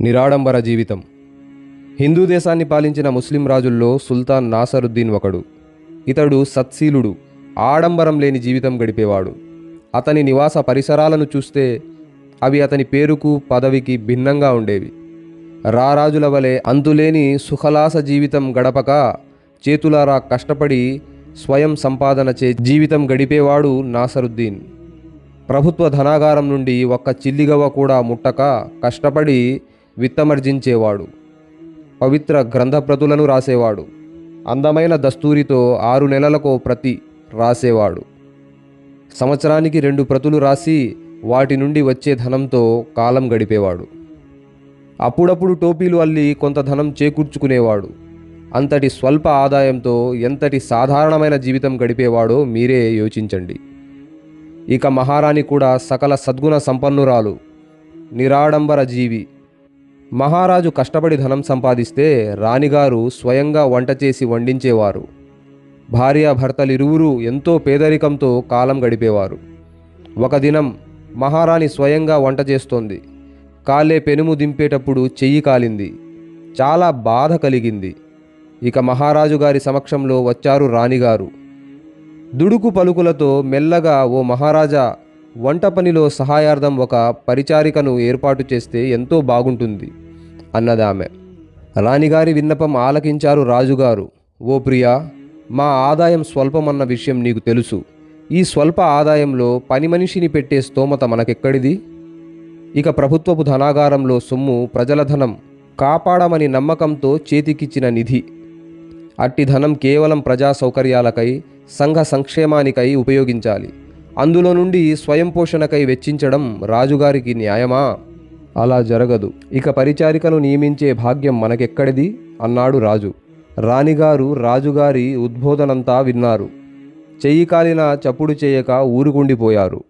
నిరాడంబర జీవితం. హిందూ దేశాన్ని పాలించిన ముస్లిం రాజుల్లో సుల్తాన్ నాసరుద్దీన్ ఒకడు. ఇతడు సత్శీలుడు ఆడంబరం లేని జీవితం గడిపేవాడు. అతని నివాస పరిసరాలను చూస్తే అవి అతని పేరుకు పదవికి భిన్నంగా ఉండేవి. రారాజుల వలె అంతులేని సుఖలాస జీవితం గడపక చేతులారా కష్టపడి స్వయం సంపాదన చే జీవితం గడిపేవాడు నాసరుద్దీన్. ప్రభుత్వ ధనాగారం నుండి ఒక్క చిల్లిగవ్వ కూడా ముట్టక కష్టపడి విత్తమర్జించేవాడు. పవిత్ర గ్రంథప్రతులను రాసేవాడు. అందమైన దస్తూరితో ఆరు నెలలకో ప్రతి రాసేవాడు. సంవత్సరానికి రెండు ప్రతులు రాసి వాటి నుండి వచ్చే ధనంతో కాలం గడిపేవాడు. అప్పుడప్పుడు టోపీలు అల్లి కొంత ధనం చేకూర్చుకునేవాడు. అంతటి స్వల్ప ఆదాయంతో ఎంతటి సాధారణమైన జీవితం గడిపేవాడో మీరే యోచించండి. ఇక మహారాణి కూడా సకల సద్గుణ సంపన్నురాలు నిరాడంబర జీవి మహారాజు కష్టపడి ధనం సంపాదిస్తే రాణిగారు స్వయంగా వంట చేసి వండించేవారు. భార్యాభర్తలిరువురు ఎంతో పేదరికంతో కాలం గడిపేవారు. ఒక దినం మహారాణి స్వయంగా వంట చేస్తోంది. కాలే పెనుము దింపేటప్పుడు చెయ్యి కాలింది. చాలా బాధ కలిగింది. ఇక మహారాజు గారి సమక్షంలో వచ్చారు రాణిగారు. దుడుకు పలుకులతో మెల్లగా ఓ మహారాజా వంట పనిలో సహాయార్థం ఒక పరిచారికను ఏర్పాటు చేస్తే ఎంతో బాగుంటుంది. అన్నదామె. రాణిగారి విన్నపం ఆలకించారు రాజుగారు. ఓ ప్రియా మా ఆదాయం స్వల్పమన్న విషయం నీకు తెలుసు. ఈ స్వల్ప ఆదాయంలో పని మనిషిని పెట్టే స్తోమత మనకెక్కడిది? ఇక ప్రభుత్వపు ధనాగారంలో సొమ్ము ప్రజల ధనం కాపాడమని నమ్మకంతో చేతికిచ్చిన నిధి. అట్టి ధనం కేవలం ప్రజా సౌకర్యాలకై సంఘ సంక్షేమానికై ఉపయోగించాలి. అందులో నుండి స్వయం పోషణకై వెచ్చించడం రాజుగారికి న్యాయమా? అలా జరగదు. ఇక పరిచారికను నియమించే భాగ్యం మనకెక్కడిది? అన్నాడు రాజు. రాణిగారు రాజుగారి ఉద్బోధనంతా విన్నారు. చెయ్యి కాలిన చప్పుడు చేయక ఊరుకుండిపోయారు.